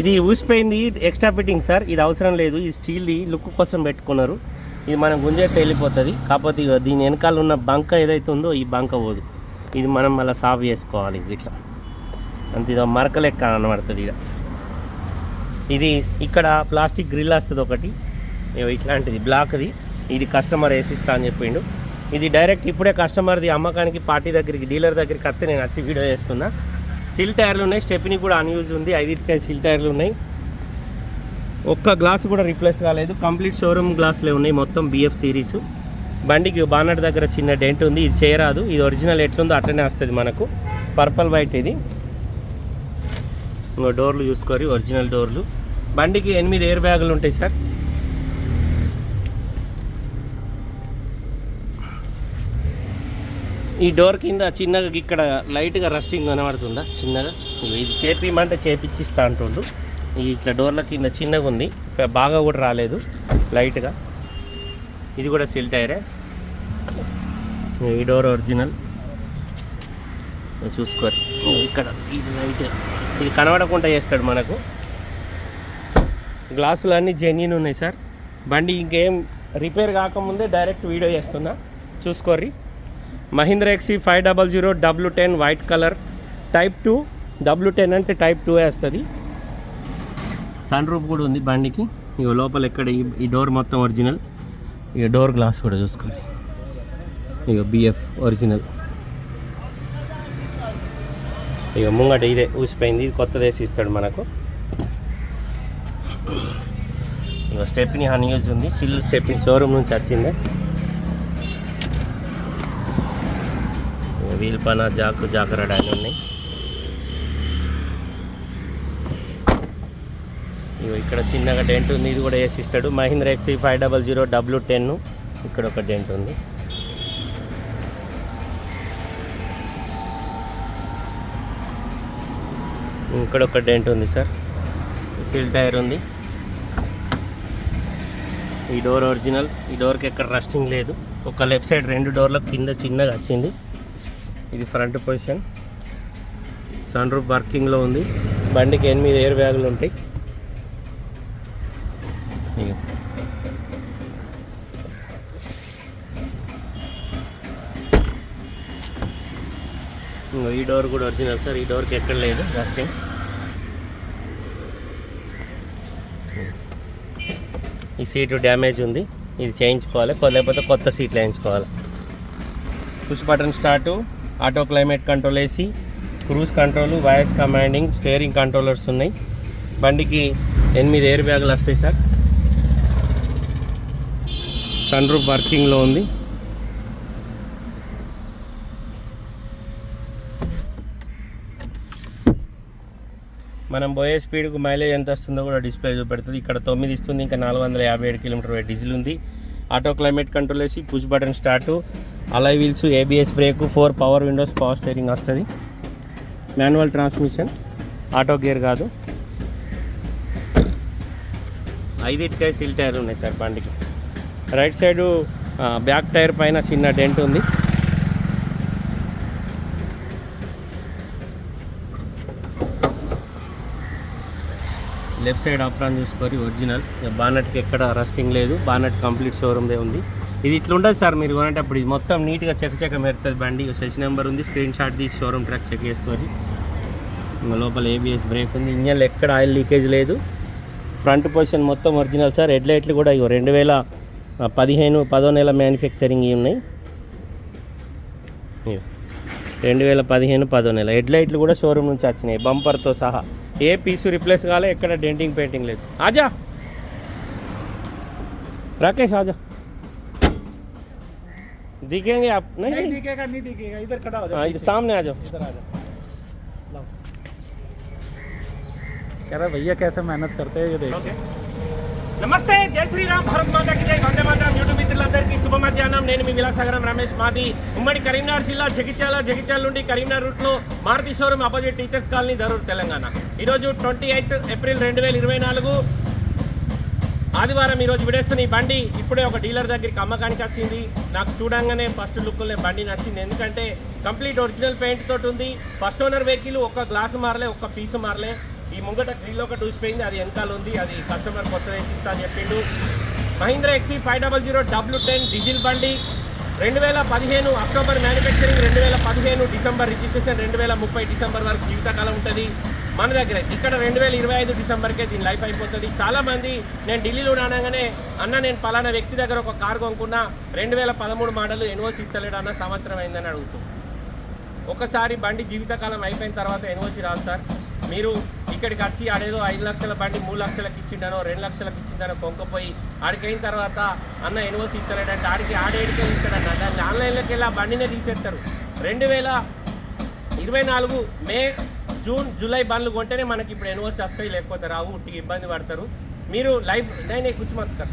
ఇది ఊసిపోయింది extra fitting sir ఇది అవసరం లేదు ఇది స్టీల్ది లుక్ కోసం పెట్టుకున్నారు. ఇది మనం గుంజెట్టి వెళ్ళిపోతుంది. కాకపోతే దీని వెనకాల ఉన్న బంక ఏదైతే ఉందో ఈ బంక పోదు. ఇది మనం మళ్ళీ సాఫ్ చేసుకోవాలి ఇది ఇట్లా. అంతే ఇది మరక లెక్క కనబడుతుంది ఇక ఇది ఇక్కడ ప్లాస్టిక్ గ్రిల్ వస్తుంది ఒకటి. ఇగో ఇట్లాంటిది బ్లాక్ది. ఇది కస్టమర్ వేసిస్తా అని చెప్పిండు. ఇది డైరెక్ట్ ఇప్పుడే కస్టమర్ది అమ్మకానికి పార్టీ దగ్గరికి డీలర్ దగ్గరికి వస్తే నేను వచ్చి వీడియో చేస్తున్నా. సిల్ టైర్లు ఉన్నాయి. స్టెప్ని కూడా అన్యూజ్ ఉంది. ఐదింటికాయ సిల్ టైర్లు ఉన్నాయి. ఒక్క గ్లాస్ కూడా రీప్లేస్ కాలేదు. కంప్లీట్ షోరూమ్ గ్లాసులే ఉన్నాయి మొత్తం బిఎఫ్ సిరీస్ బండికి బానట్ దగ్గర చిన్న డెంట్ ఉంది. ఇది చేయరాదు. ఇది ఒరిజినల్ ఎట్లుందో అట్లనే వస్తుంది మనకు. పర్పల్ వైట్ ఇది. ఇంకో డోర్లు చూసుకోరి. ఒరిజినల్ డోర్లు బండికి ఎనిమిది ఎయిర్ బ్యాగులు ఉంటాయి సార్ ఈ డోర్ కింద చిన్నగా ఇక్కడ లైట్గా రస్టింగ్ కనబడుతుందా? చిన్నగా? ఇది చేపిమంటే చేపిచ్చిస్తా అంటుండు. ఇట్లా డోర్ల కింద చిన్నగా ఉంది. బాగా కూడా రాలేదు లైట్గా. ఇది కూడా సిల్ టైరే. ఈ డోర్ ఒరిజినల్. చూసుకోరు. ఇక్కడ ఇది లైట్. ఇది కనబడకుండా చేస్తాడు మనకు. గ్లాసులు అన్నీ జెన్యున్ ఉన్నాయి సార్. బండి ఇంకేం రిపేర్ కాకముందే డైరెక్ట్ వీడియో చేస్తున్నా. చూసుకోర్రీ. Mahindra X five double zero W ten white colour type two W ten అంటే టైప్ టూ వేస్తుంది. సన్ రూఫ్ కూడా ఉంది బండికి. ఇక లోపల ఎక్కడ ఈ- డోర్ మొత్తం ఒరిజినల్ ఇక డోర్ గ్లాస్ కూడా చూసుకోండి. ఇక బిఎఫ్ ఒరిజినల్ ఇక ముంగట ఇదే ఊసిపోయింది. ఇది కొత్తది వేసి ఇస్తాడు మనకు. ఇక స్టెప్ని అన్యూజ్ ఉంది. సిల్ స్టెప్ని షోరూమ్ నుంచి వచ్చిందే. ఇక వీల్ పన జాకు జాకర అని ఉన్నాయి. ఇగో ఇక్కడ చిన్నగా డెంట్ ఉంది. ఇది కూడా వేసి ఇస్తాడు. X five double zero W ten ఇక్కడ ఒక డెంట్ ఉంది. ఇక్కడ ఒక డెంట్ ఉంది సార్. సిల్ టైర్ ఉంది. ఈ డోర్ ఒరిజినల్. ఈ డోర్కి ఎక్కడ రస్టింగ్ లేదు. ఒక లెఫ్ట్ సైడ్ రెండు డోర్లకు కింద చిన్నగా వచ్చింది. ఇది ఫ్రంట్ పొజిషన్. సన్ రూఫ్ వర్కింగ్లో ఉంది. బండికి ఎనిమిది ఎయిర్ బ్యాగులు ఉంటాయి. ఈ డోర్ కూడా ఒరిజినల్ సార్. ఈ డోర్కి ఎక్కడ లేదు రస్టింగ్ ఈ సీటు డ్యామేజ్ ఉంది. ఇది చేయించుకోవాలి. లేకపోతే కొత్త సీట్లు వేయించుకోవాలి. Push button start. Auto climate control AC cruise control voice commanding steering controllers ఉన్నాయి. బండికి ఎనిమిది ఎయిర్ బ్యాగులు వస్తాయి సార్. సన్ రూఫ్ వర్కింగ్లో ఉంది. మనం పోయే స్పీడ్కు మైలేజ్ ఎంత వస్తుందో కూడా డిస్ప్లే చూపెడుతుంది. ఇక్కడ తొమ్మిది ఇస్తుంది ఇంకా నాలుగు వందల యాభై ఏడు కిలోమీటర్ డీజిల్ ఉంది. ఆటో క్లైమేట్ కంట్రోల్ వేసి push button start. Alloy wheels ABS brake four power windows power steering వస్తుంది. మాన్యువల్ ట్రాన్స్మిషన్ ఆటో గేర్ కాదు. ఐదిటికాయ సిల్ టైర్ ఉన్నాయి సార్ బండికి. రైట్ సైడు బ్యాక్ టైర్ పైన చిన్న డెంట్ ఉంది. లెఫ్ట్ సైడ్ ఆప్రాన్ చూసుకొని ఒరిజినల్ బానట్కి ఎక్కడ రస్టింగ్ లేదు. బానట్ కంప్లీట్ షోరూమ్దే ఉంది. ఇది ఇట్లా ఉండదు సార్ మీరు కొనేటప్పుడు ఇది మొత్తం నీట్గా చెక్క చెక్క మెరుతుంది బండి. సెస్ నెంబర్ ఉంది స్క్రీన్ షాట్ తీసి షోరూమ్ ట్రాక్ చెక్ చేసుకొని. లోపల ఏబిఎస్ బ్రేక్ ఉంది. ఇంజన్లో ఎక్కడ ఆయిల్ లీకేజ్ లేదు. ఫ్రంట్ పొజిషన్ మొత్తం ఒరిజినల్ సార్. హెడ్ లైట్లు కూడా ఇగో రెండు వేల పదిహేను పదో నెల మ్యానుఫ్యాక్చరింగ్ ఉన్నాయి. రెండు వేల పదిహేను పదో నెల. హెడ్ లైట్లు కూడా షోరూమ్ నుంచి వచ్చినాయి బంపర్తో సహా. ఏ పీసు రిప్లేస్ కాలే ఎక్కడ డెంటింగ్ పెయింటింగ్ లేదు. ఆజా! రాకేష్ ఆజా! दिखेंगे आप नहीं नहीं नहीं दिखेगा नहीं दिखेगा इधर खड़ा हो हाँ, जाओ इधर सामने आ जाओ इधर आ जाओ लाओ। कह रहा भैया कैसे मेहनत करते हैं ये देखो ఓకే నమస్తే జై శ్రీరామ్ భారత్ మాతాకి జై వందే మాతరం యూట్యూబ్ మిత్రులందరికీ శుభ మధ్యాహ్నం నేను మీ విలాసాగరం రమేష్ మాది ఉమ్మడి కరీంనగర్ జిల్లా జగిత్యాల జగిత్యాల నుండి కరీంనగర్ రూట్లో Maruti showroom opposite teachers colony Dharur Telangana ఈరోజు ట్వంటీ ఎయిత్ ఏప్రిల్ రెండు వేల ఇరవై నాలుగు ఆదివారం ఈరోజు విడేస్తున్న ఈ బండి ఇప్పుడే ఒక డీలర్ దగ్గరికి అమ్మకానికి వచ్చింది. నాకు చూడంగానే ఫస్ట్ లుక్లో బండి నచ్చింది. ఎందుకంటే కంప్లీట్ ఒరిజినల్ పెయింట్ తోటి ఉంది. ఫస్ట్ ఓనర్ వెహికల్ ఒక్క గ్లాసు మారలే ఒక్క పీసు మారలే. ఈ ముంగట గ్రిల్ ఒకటి ఊసిపోయింది. అది వెనకాల ఉంది. అది కస్టమర్ కొత్త వేసిస్తా అని చెప్పిండు. Mahindra X five double zero W ten diesel బండి. రెండు వేల పదిహేను అక్టోబర్ మ్యానుఫ్యాక్చరింగ్ రెండు వేల పదిహేను డిసెంబర్ రిజిస్ట్రేషన్ రెండు వేల ముప్పై డిసెంబర్ వరకు జీవితకాలం ఉంటుంది. మన దగ్గర. ఇక్కడ రెండు వేల ఇరవై ఐదు డిసెంబర్కే దీని లైఫ్ అయిపోతుంది. చాలామంది నేను ఢిల్లీలో అనగానే అన్న నేను పలానా వ్యక్తి దగ్గర ఒక కారు కొనుక్కున్నా రెండు వేల పదమూడు మోడల్ ఎన్ఓసి ఇస్తలేడు అన్న సంవత్సరం అయిందని అడుగుతుంది ఒకసారి బండి జీవితకాలం అయిపోయిన తర్వాత ఎన్ఓసి రాదు సార్. మీరు ఇక్కడికి వచ్చి ఆడేదో ఐదు లక్షల బండి మూడు లక్షలకు ఇచ్చిండనో రెండు లక్షలకు ఇచ్చిందనో కొంకపోయి ఆడికైన తర్వాత అన్న ఎన్ఓసి ఇస్తలేడంటే ఆడికి ఆడేడికే ఇస్తాడన్న దాన్ని ఆన్లైన్లోకి వెళ్ళి ఆ బండినే తీసేస్తారు. రెండు వేల ఇరవై నాలుగు మే జూన్ జూలై బండ్లు కొంటేనే మనకి ఇప్పుడు ఎన్ఓసి వస్తాయి లేకపోతే రావు ఉట్టికి ఇబ్బంది పడతారు. మీరు లైఫ్ నేను కూర్చోమంటారు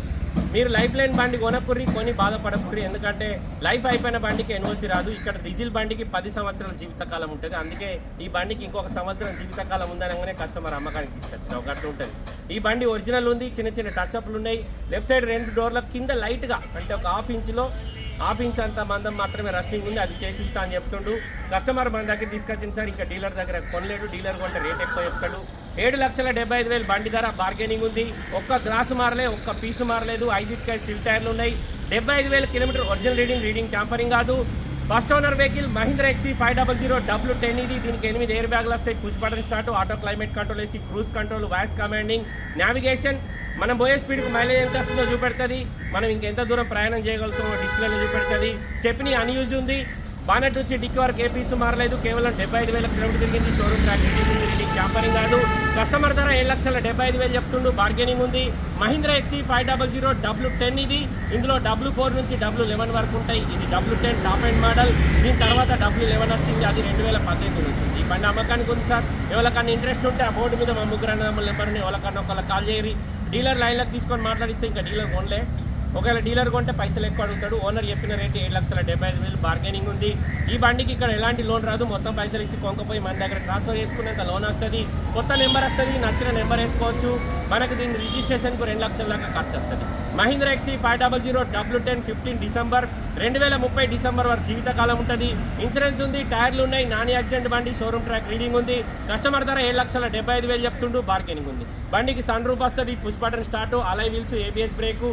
మీరు లైఫ్ లైన్ బండి కొనకుర్రి కొని బాధపడకుర్రి ఎందుకంటే లైఫ్ అయిపోయిన బండికి ఎన్ఓసి రాదు. ఇక్కడ డీజిల్ బండికి పది సంవత్సరాల జీవితకాలం ఉంటుంది. అందుకే ఈ బండికి ఇంకొక సంవత్సరం జీవితకాలం ఉందనగానే కస్టమర్ అమ్మకానికి తీసుకొచ్చిన ఒక అట్లా ఉంటుంది. ఈ బండి ఒరిజినల్ ఉంది చిన్న చిన్న టచ్ అప్లు ఉన్నాయి. లెఫ్ట్ సైడ్ రెండు డోర్ల కింద లైట్గా అంటే ఒక హాఫ్ ఇంచ్లో హాఫ్ ఇంచ్ అంత మందం మాత్రమే రస్టింగ్ ఉంది అది చేసిస్తా అని చెప్తుండు. కస్టమర్ మన దగ్గర తీసుకొచ్చింది సార్ ఇంకా డీలర్ దగ్గర కొనలేడు డీలర్ కొంటే రేట్ ఎక్కువ చెప్తాడు. ఏడు లక్షల డెబ్బై ఐదు వేలు బండి ధర బార్గెనింగ్ ఉంది. ఒక్క గ్లాసు మారలే ఒక్క పీసు మారలేదు. ఐదుకాయ సిల్ టైర్లు ఉన్నాయి. డెబ్బై ఐదు వేల kilometer original reading reading tampering కాదు. First owner vehicle Mahindra X five double zero W ten ఇది. దీనికి ఎనిమిది ఎయిర్ బ్యాగ్లు వస్తాయి. Push button start auto climate control వేసి cruise control voice commanding navigation మనం పోయే స్పీడ్కి మైలేజ్ ఎంత వస్తుందో చూపెడుతుంది. మనం ఇంకెంత దూరం ప్రయాణం చేయగలుగుతామో డిస్ప్లేలో చూపెడుతుంది. స్టెప్ని అన్యూజ్ ఉంది. బానట్ నుంచి డిక్కి వరకు ఏ పీసు మారలేదు. కేవలం డెబ్బై ఐదు వేల కిలోమీటర్ తిరిగింది. షోరూమ్ ట్రాక్ వ్యాపారం కాదు. కస్టమర్ ధర ఏడు లక్షల డెబ్బై ఐదు వేలు చెప్తుండు. బార్గెనింగ్ ఉంది. Mahindra X five double zero W ten ఇది. ఇందులో డబ్ల్యూ ఫోర్ నుంచి డబ్ల్యూ లెవెన్ వరకు ఉంటాయి. ఇది W ten top and model. దీని తర్వాత డబ్ల్యూ లెవెన్ వచ్చింది. అది రెండు వేల పద్దెనిమిది వచ్చింది. ఈ బండి అమ్మకానికి ఉంది సార్. ఎవరికన్నా ఇంట్రెస్ట్ ఉంటే ఆ బోర్డు మీద మా ముగ్గురు అన్నదమ్ముల నెంబర్ని ఎవరికన్నా ఒకళ్ళ కాల్ చేయరి డీలర్ లైన్లకు తీసుకొని మాట్లాడిస్తే ఇంకా డీలర్ కొనలే. ఒకవేళ డీలర్ కొంటే పైసలు ఎక్కువ అడుగుతాడు. ఓనర్ చెప్పిన రేటు ఏడు లక్షల డెబ్బై ఐదు వేలు బార్గెనింగ్ ఉంది. ఈ బండికి ఇక్కడ ఎలాంటి లోన్ రాదు. మొత్తం పైసలు ఇచ్చి కొంకపోయి మన దగ్గర ట్రాన్స్ఫర్ చేసుకునేంత లోన్ వస్తుంది. కొత్త నెంబర్ వస్తుంది. నచ్చిన నెంబర్ వేసుకోవచ్చు. మనకి దీని రిజిస్ట్రేషన్కు రెండు లక్షల దాకా ఖర్చు వస్తుంది. Mahindra X five double zero W ten fifteen December రెండు వేల ముప్పై డిసెంబర్ వరకు జీవితకాలం ఉంటుంది. ఇన్సూరెన్స్ ఉంది. టైర్లు ఉన్నాయి. నాన్ యాక్సిడెంట్ బండి షోరూమ్ ట్రాక్ రీడింగ్ ఉంది. కస్టమర్ ధర ఏడు లక్షల డెబ్బై ఐదు వేలు చెప్తుండు. బార్గెనింగ్ ఉంది. బండికి సన్ రూప్ వస్తుంది. Push button start. Alloy wheels ABS brake.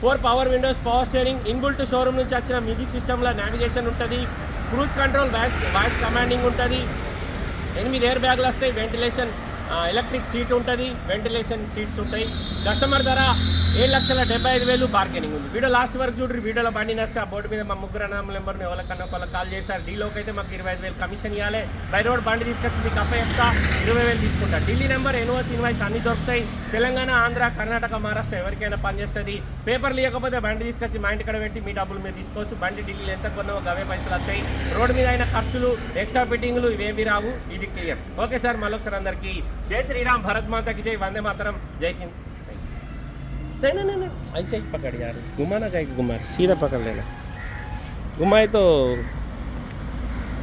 Four power windows power steering inbuilt showroom నుంచి వచ్చిన మ్యూజిక్ సిస్టమ్లో నావిగేషన్ ఉంటుంది. Cruise control voice voice commanding ఉంటుంది. ఎనిమిది ఎయిర్ బ్యాగులు వస్తాయి. వెంటిలేషన్ ఎలక్ట్రిక్ సీట్ ఉంటుంది. వెంటిలేషన్ సీట్స్ ఉంటాయి. కస్టమర్ ధర ఏడు లక్షల డెబ్బై ఐదు వేలు బార్గెనింగ్ ఉంది. వీడియో లాస్ట్ వరకు చూడండి వీడియోలో బండి నేస్తే ఆ బోర్డు మీద మా ముగ్గురు అన్న నెంబర్ని ఎవరికన్నా ఒకళ్ళకి కాల్ చేశారు. డీలోకి అయితే మాకు ఇరవై ఐదు వేలు కమిషన్ ఇవ్వాలి బై రోడ్ బండి తీసుకొచ్చి మీకు అప్ప చెప్తా ఇరవై వేలు తీసుకుంటా. ఢిల్లీ నెంబర్ ఎన్ఓస్ ఇన్వాయిస్ అన్ని దొరుకుతాయి. తెలంగాణ ఆంధ్ర కర్ణాటక మహారాష్ట్ర ఎవరికైనా పనిచేస్తుంది పేపర్ లేకపోతే బండి తీసుకొచ్చి మా ఇంటికాడ పెట్టి మీ డబ్బులు మీరు తీసుకోవచ్చు. బండి ఢిల్లీలో ఎంత కొన్నావో అవే పైసలు వస్తాయి. రోడ్డు మీద అయిన ఖర్చులు ఎక్స్ట్రా ఫిట్టింగ్లు ఇవేమి రావు. ఇది క్లియర్ ఓకే సార్ మళ్ళొకసారి అందరికీ. జై శ్రీరామ్ భరత్ మాతకి జై. వందే మాతరం. జై హింద్. नहीं नहीं नहीं नहीं ऐसे ही पकड़ यार घुमाना चाहिए घुमा सीधा पकड़ लेना घुमाए तो